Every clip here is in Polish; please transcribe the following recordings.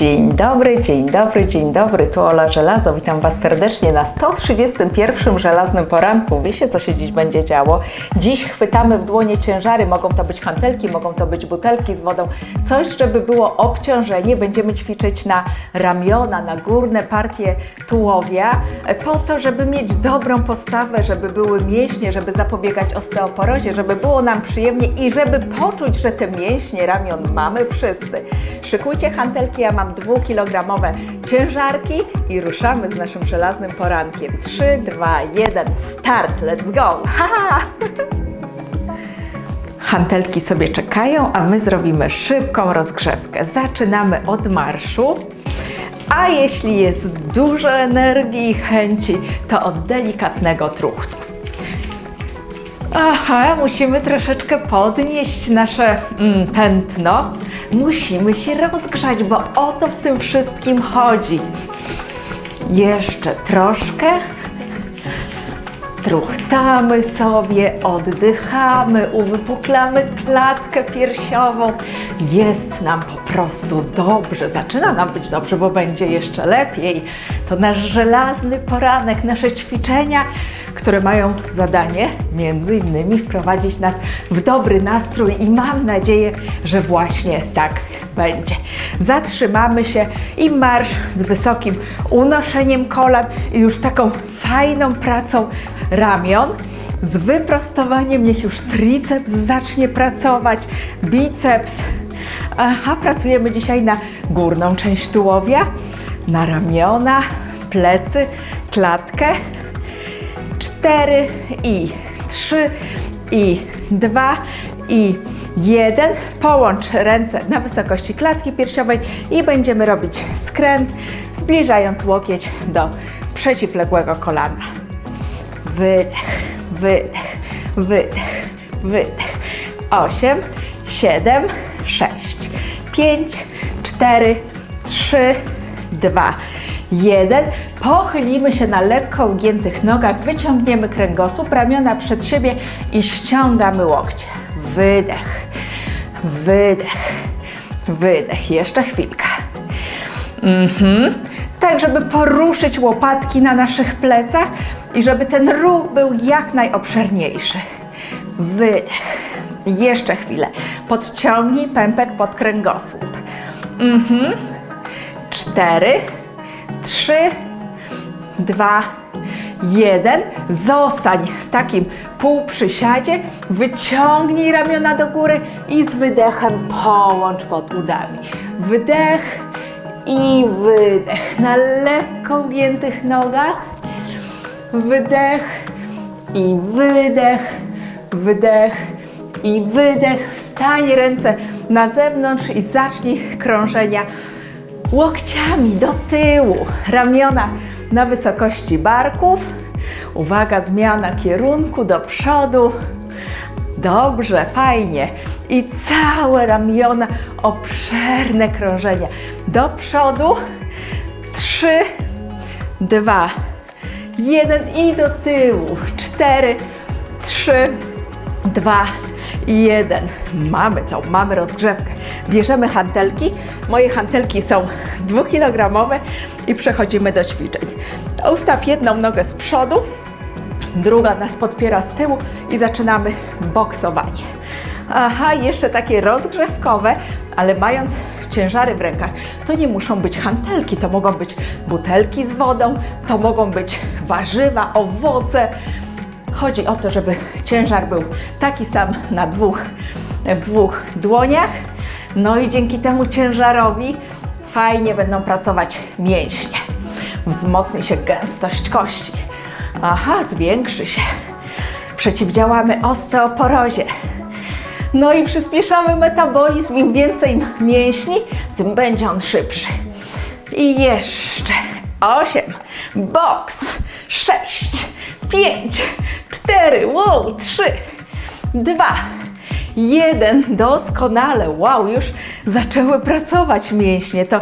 Dzień dobry, dzień dobry, dzień dobry. Tu Ola Żelazo. Witam Was serdecznie na 131 żelaznym poranku. Wiecie, co się dziś będzie działo? Dziś chwytamy w dłonie ciężary. Mogą to być hantelki, mogą to być butelki z wodą. Coś, żeby było obciążenie. Będziemy ćwiczyć na ramiona, na górne partie tułowia, e, po to, żeby mieć dobrą postawę, żeby były mięśnie, żeby zapobiegać osteoporozie, żeby było nam przyjemnie i żeby poczuć, że te mięśnie ramion mamy wszyscy. Szykujcie hantelki, ja mam dwukilogramowe ciężarki i ruszamy z naszym żelaznym porankiem. 3, 2, 1, start, let's go! Ha, ha! Hantelki sobie czekają, a my zrobimy szybką rozgrzewkę. Zaczynamy od marszu. A jeśli jest dużo energii i chęci, to od delikatnego truchtu. Aha, musimy troszeczkę podnieść nasze mm. Musimy się rozgrzać, bo o to w tym wszystkim chodzi. Jeszcze troszkę. Truchtamy sobie, oddychamy, uwypuklamy klatkę piersiową. Jest nam po prostu dobrze. Zaczyna nam być dobrze, bo będzie jeszcze lepiej. To nasz żelazny poranek, nasze ćwiczenia, które mają zadanie między innymi wprowadzić nas w dobry nastrój i mam nadzieję, że właśnie tak będzie. Zatrzymamy się i marsz z wysokim unoszeniem kolan i już z taką fajną pracą ramion. Z wyprostowaniem niech już triceps zacznie pracować, biceps. Aha, pracujemy dzisiaj na górną część tułowia, na ramiona, plecy, klatkę. Cztery i trzy i dwa i jeden. Połącz ręce na wysokości klatki piersiowej i będziemy robić skręt, zbliżając łokieć do przeciwległego kolana. Wydech, wydech, wydech, wydech. Osiem, siedem, sześć, pięć, cztery, trzy, dwa, jeden. Pochylimy się na lekko ugiętych nogach, wyciągniemy kręgosłup, ramiona przed siebie i ściągamy łokcie. Wydech, wydech, wydech. Jeszcze chwilkę. Mhm. Tak, żeby poruszyć łopatki na naszych plecach i żeby ten ruch był jak najobszerniejszy. Wydech. Jeszcze chwilę. Podciągnij pępek pod kręgosłup. Mhm. Cztery, trzy, dwa, jeden. Zostań w takim półprzysiadzie. Wyciągnij ramiona do góry i z wydechem połącz pod udami. Wydech i wydech na lekko ugiętych nogach. Wydech i wydech, wydech i wydech. Wstań ręce na zewnątrz i zacznij krążenia łokciami do tyłu. Ramiona na wysokości barków. Uwaga, zmiana kierunku do przodu. Dobrze, fajnie. I całe ramiona, obszerne krążenia. Do przodu. Trzy, dwa, jeden i do tyłu. Cztery, trzy, dwa, jeden. Mamy to, mamy rozgrzewkę. Bierzemy hantelki. Moje hantelki są dwukilogramowe i przechodzimy do ćwiczeń. Ustaw jedną nogę z przodu, druga nas podpiera z tyłu i zaczynamy boksowanie. Aha, jeszcze takie rozgrzewkowe, ale mając ciężary w rękach, to nie muszą być hantelki, to mogą być butelki z wodą, to mogą być warzywa, owoce. Chodzi o to, żeby ciężar był taki sam na dwóch, w dwóch dłoniach. No i dzięki temu ciężarowi fajnie będą pracować mięśnie. Wzmocni się gęstość kości. Aha, zwiększy się. Przeciwdziałamy osteoporozie. No i przyspieszamy metabolizm. Im więcej mięśni, tym będzie on szybszy. I jeszcze osiem, boks, sześć, pięć, cztery, wow, trzy, dwa, jeden. Doskonale, wow, już zaczęły pracować mięśnie. To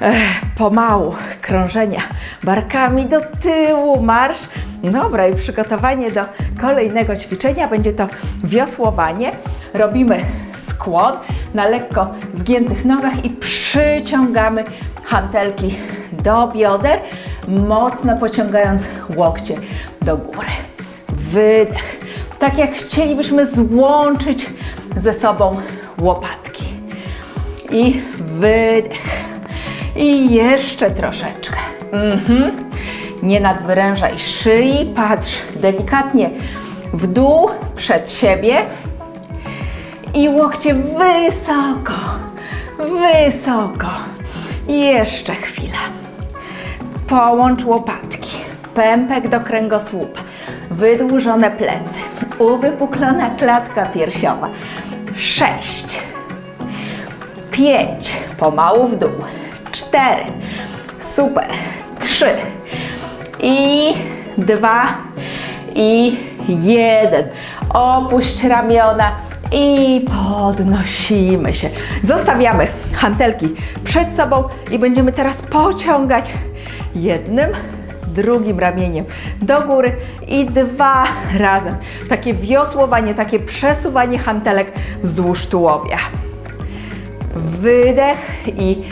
Ech, pomału krążenia barkami do tyłu, marsz. Dobra, i przygotowanie do kolejnego ćwiczenia będzie to wiosłowanie. Robimy skłon, na lekko zgiętych nogach i przyciągamy hantelki do bioder, mocno pociągając łokcie do góry. Wydech. Tak jak chcielibyśmy złączyć ze sobą łopatki. I wydech. I jeszcze troszeczkę. Mhm. Nie nadwyrężaj szyi, patrz delikatnie w dół, przed siebie. I łokcie wysoko, wysoko. Jeszcze chwilę. Połącz łopatki, pępek do kręgosłupa, wydłużone plecy, uwypuklona klatka piersiowa. Sześć, pięć, pomału w dół, cztery, super, trzy i dwa i jeden. Opuść ramiona i podnosimy się. Zostawiamy hantelki przed sobą i będziemy teraz pociągać jednym, drugim ramieniem do góry i dwa razem. Takie wiosłowanie, takie przesuwanie hantelek wzdłuż tułowia. Wydech i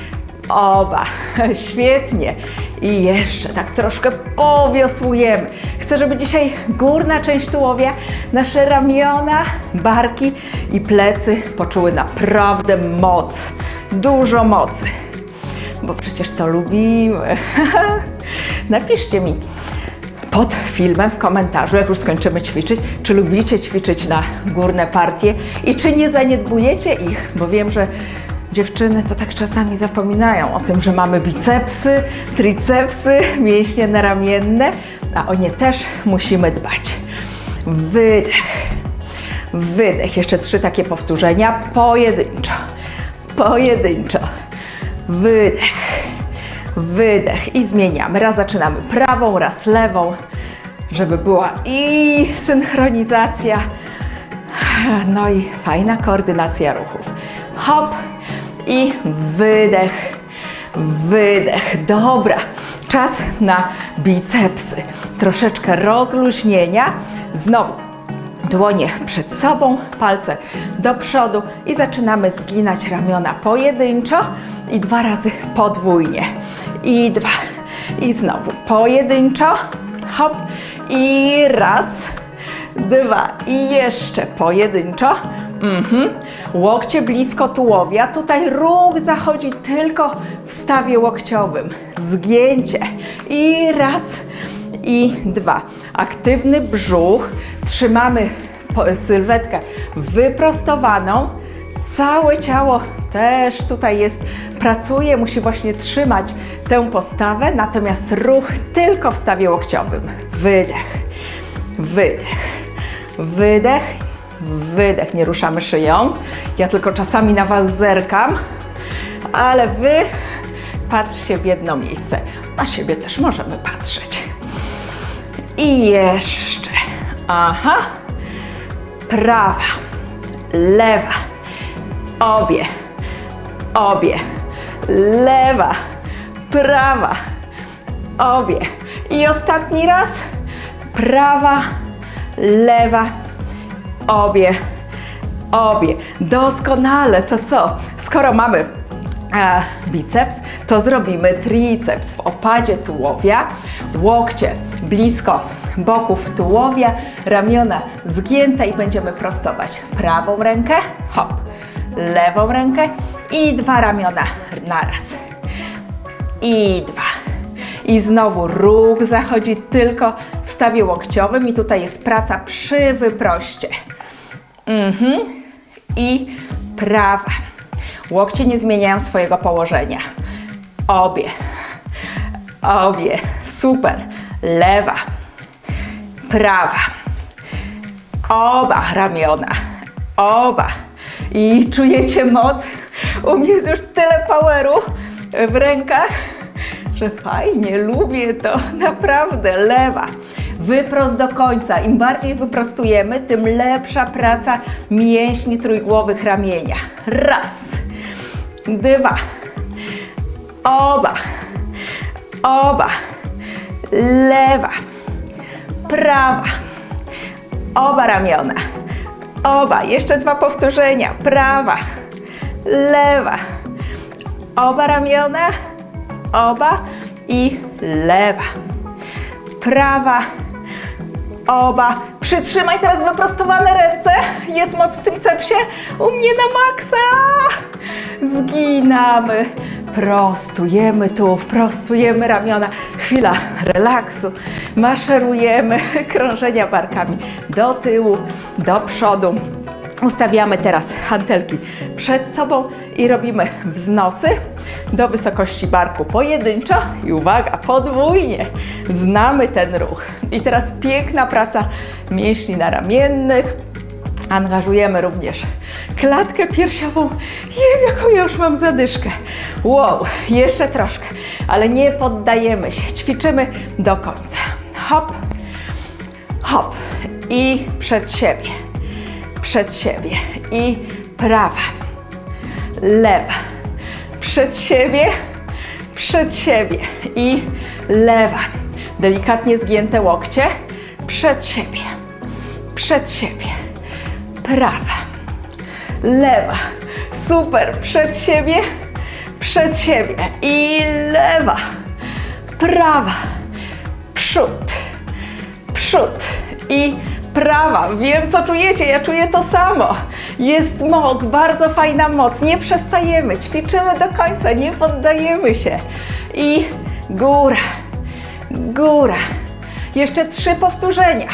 oba. Świetnie. I jeszcze tak troszkę powiosłujemy. Chcę, żeby dzisiaj górna część tułowia, nasze ramiona, barki i plecy poczuły naprawdę moc. Dużo mocy. Bo przecież to lubimy. Napiszcie mi pod filmem w komentarzu, jak już skończymy ćwiczyć, czy lubicie ćwiczyć na górne partie i czy nie zaniedbujecie ich, bo wiem, że dziewczyny to tak czasami zapominają o tym, że mamy bicepsy, tricepsy, mięśnie naramienne, a o nie też musimy dbać. Wydech, wydech. Jeszcze trzy takie powtórzenia, pojedynczo, pojedynczo. Wydech, wydech i zmieniamy. Raz zaczynamy prawą, raz lewą, żeby była i synchronizacja, no i fajna koordynacja ruchów. Hop i wydech, wydech. Dobra, czas na bicepsy. Troszeczkę rozluźnienia. Znowu dłonie przed sobą, palce do przodu i zaczynamy zginać ramiona pojedynczo i dwa razy podwójnie. I dwa. I znowu pojedynczo. Hop. I raz, dwa. I jeszcze pojedynczo. Mhm. Łokcie blisko tułowia. Tutaj ruch zachodzi tylko w stawie łokciowym. Zgięcie. I raz, i dwa. Aktywny brzuch. Trzymamy sylwetkę wyprostowaną. Całe ciało też tutaj jest, pracuje, musi właśnie trzymać tę postawę, natomiast ruch tylko w stawie łokciowym. Wydech, wydech, wydech, wydech. Nie ruszamy szyją. Ja tylko czasami na Was zerkam, ale Wy patrzcie w jedno miejsce. Na siebie też możemy patrzeć. I jeszcze. Aha. Prawa, lewa, obie, obie, lewa, prawa, obie. I ostatni raz. Prawa, lewa, obie, obie. Doskonale. To co? Skoro mamy e, biceps, to zrobimy triceps w opadzie tułowia, łokcie blisko boków tułowia, ramiona zgięte i będziemy prostować prawą rękę, hop, lewą rękę i dwa ramiona naraz. I dwa. I znowu ruch zachodzi tylko w stawie łokciowym i tutaj jest praca przy wyproście. Mhm. I prawa. Łokcie nie zmieniają swojego położenia. Obie. Obie. Super. Lewa. Prawa. Oba ramiona. Oba. I czujecie moc? U mnie jest już tyle poweru w rękach, że fajnie, lubię to. Naprawdę. Lewa. Wyprost do końca. Im bardziej wyprostujemy, tym lepsza praca mięśni trójgłowych ramienia. Raz, dwa, oba, oba, lewa, prawa, oba ramiona, oba, jeszcze dwa powtórzenia, prawa, lewa. Oba ramiona, oba i lewa. Prawa, oba. Przytrzymaj teraz wyprostowane ręce. Jest moc w tricepsie. U mnie na maksa. Zginamy. Prostujemy tułów, prostujemy ramiona. Chwila relaksu. Maszerujemy krążenia barkami do tyłu, do przodu. Ustawiamy teraz hantelki przed sobą i robimy wznosy do wysokości barku pojedynczo i uwaga, podwójnie. Znamy ten ruch. I teraz piękna praca mięśni naramiennych. Angażujemy również klatkę piersiową. Jej, jaką ja już mam zadyszkę. Wow, jeszcze troszkę, ale nie poddajemy się. Ćwiczymy do końca. Hop, hop i przed siebie przed siebie. I prawa, lewa, przed siebie, przed siebie. I lewa. Delikatnie zgięte łokcie, przed siebie, przed siebie, prawa, lewa. Super, przed siebie, przed siebie. I lewa, prawa, przód, przód. I prawa. Wiem, co czujecie, ja czuję to samo. Jest moc, bardzo fajna moc. Nie przestajemy, ćwiczymy do końca, nie poddajemy się. I góra, góra. Jeszcze trzy powtórzenia.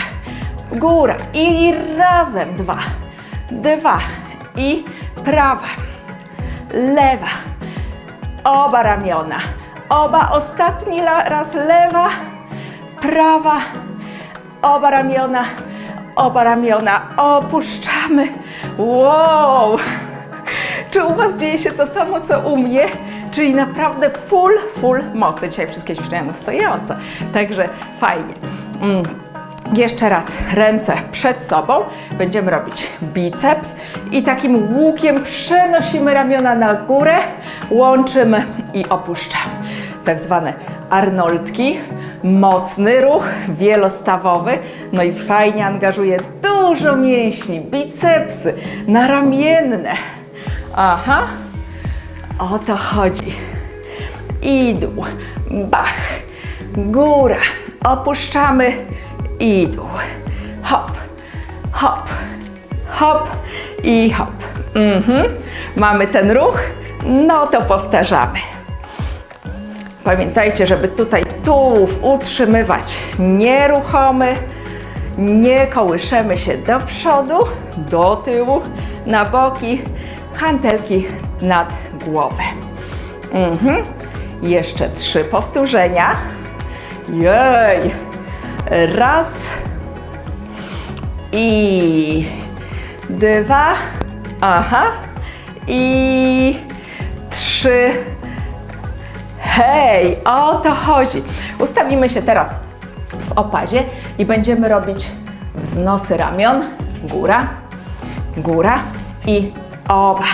Góra i razem dwa, dwa i prawa, lewa, oba ramiona, oba ostatni raz lewa, prawa, oba ramiona, oba ramiona, opuszczamy. Wow! Czy u Was dzieje się to samo, co u mnie? Czyli naprawdę full, full mocy. Dzisiaj wszystkie ćwiczenia na także fajnie. Mm. Jeszcze raz ręce przed sobą. Będziemy robić biceps i takim łukiem przenosimy ramiona na górę, łączymy i opuszczamy. Tak zwane Arnoldki. Mocny ruch, wielostawowy, no i fajnie angażuje dużo mięśni, bicepsy, naramienne. Aha, o to chodzi. I dół, bach, góra, opuszczamy i dół. Hop, hop, hop i hop. Mhm. Mamy ten ruch, no to powtarzamy. Pamiętajcie, żeby tutaj tułów utrzymywać nieruchomy, nie kołyszemy się do przodu, do tyłu, na boki, hantelki nad głowę. Mhm. Jeszcze trzy powtórzenia. Jej! Raz i dwa, aha, i trzy. Hej, o to chodzi. Ustawimy się teraz w opazie i będziemy robić wznosy ramion, góra, góra i oba.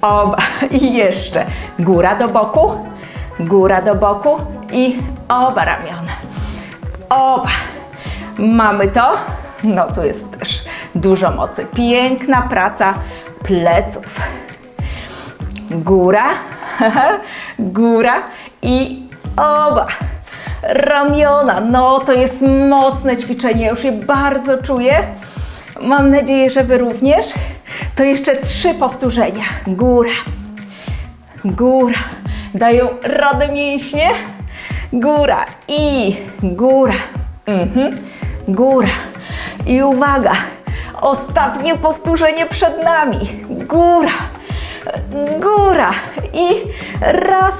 Oba. I jeszcze góra do boku, góra do boku i oba ramiona. Oba. Mamy to. No tu jest też dużo mocy. Piękna praca pleców. Góra, góra i oba. Ramiona, no to jest mocne ćwiczenie, już je bardzo czuję. Mam nadzieję, że Wy również. To jeszcze trzy powtórzenia. Góra, góra. Dają radę mięśnie. Góra i góra. Mhm. Góra. I uwaga, ostatnie powtórzenie przed nami. Góra, góra. I raz,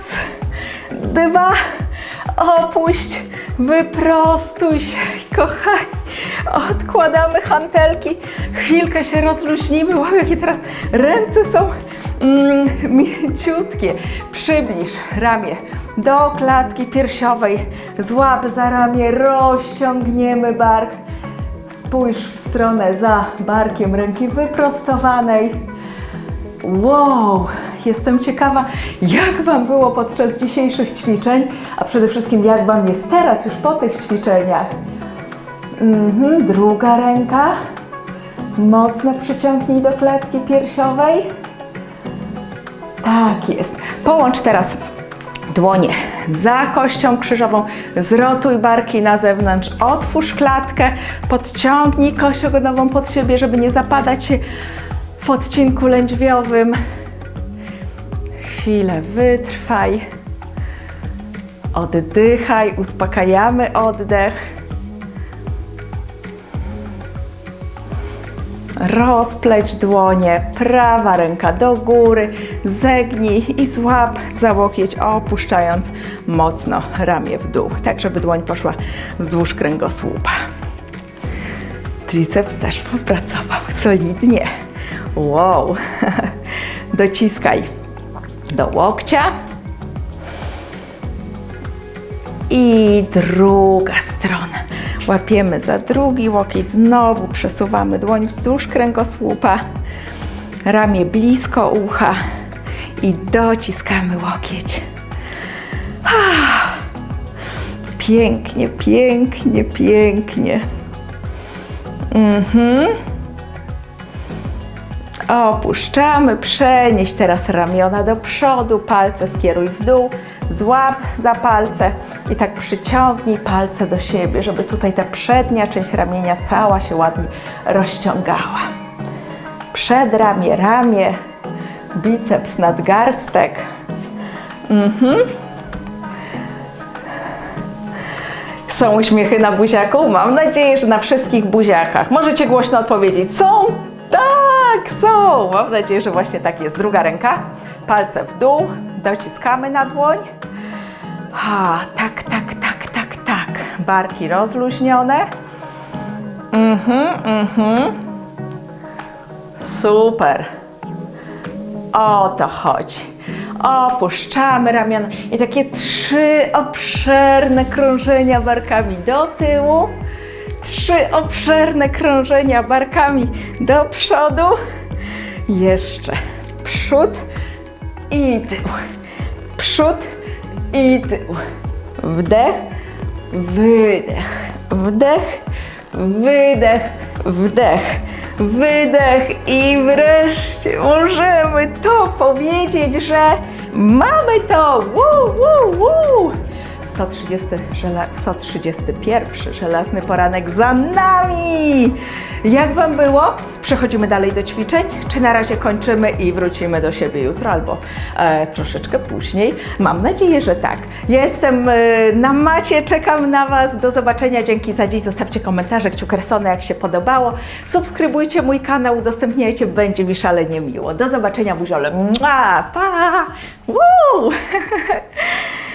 dwa, opuść, wyprostuj się, kochani. Odkładamy hantelki, chwilkę się rozluźnimy. Wow, jakie teraz ręce są mm, mięciutkie. Przybliż ramię do klatki piersiowej, złap za ramię, rozciągniemy bark. Spójrz w stronę za barkiem ręki wyprostowanej. Wow, jestem ciekawa, jak Wam było podczas dzisiejszych ćwiczeń, a przede wszystkim jak Wam jest teraz, już po tych ćwiczeniach. Mhm, druga ręka. Mocno przyciągnij do klatki piersiowej. Tak jest. Połącz teraz dłonie za kością krzyżową, zrotuj barki na zewnątrz, otwórz klatkę, podciągnij kość ogonową pod siebie, żeby nie zapadać się w odcinku lędźwiowym. Chwilę wytrwaj. Oddychaj, uspokajamy oddech. Rozpleć dłonie, prawa ręka do góry, zegnij i złap za łokieć, opuszczając mocno ramię w dół, tak żeby dłoń poszła wzdłuż kręgosłupa. Triceps też popracował solidnie. Wow! Dociskaj do łokcia. I druga strona. Łapiemy za drugi łokieć, znowu przesuwamy dłoń wzdłuż kręgosłupa, ramię blisko ucha i dociskamy łokieć. Pięknie, pięknie, pięknie. Mhm. Opuszczamy, przenieś teraz ramiona do przodu, palce skieruj w dół, złap za palce i tak przyciągnij palce do siebie, żeby tutaj ta przednia część ramienia cała się ładnie rozciągała. Przedramię, ramię, biceps, nadgarstek. Są uśmiechy na buziaku? Mam nadzieję, że na wszystkich buziakach. Możecie głośno odpowiedzieć. Są? Tak, są. Mam nadzieję, że właśnie tak jest. Druga ręka, palce w dół, dociskamy na dłoń. Ha, tak, tak, tak, tak, tak. Barki rozluźnione. Mhm, mhm. Super. O to chodzi. Opuszczamy ramiona i takie trzy obszerne krążenia barkami do tyłu, trzy obszerne krążenia barkami do przodu, jeszcze przód i tył, przód i tył, wdech, wydech, wdech, wydech, wdech, wydech i wreszcie możemy to powiedzieć, że mamy to! Woo, woo, woo. 130, żela, 131 żelazny poranek za nami! Jak Wam było? Przechodzimy dalej do ćwiczeń? Czy na razie kończymy i wrócimy do siebie jutro albo e, troszeczkę później? Mam nadzieję, że tak. Ja jestem e, na macie, czekam na Was. Do zobaczenia. Dzięki za dziś. Zostawcie komentarze, kciukersone, jak się podobało. Subskrybujcie mój kanał, udostępniajcie, będzie mi szalenie miło. Do zobaczenia, buziole. Mua, pa! Woo!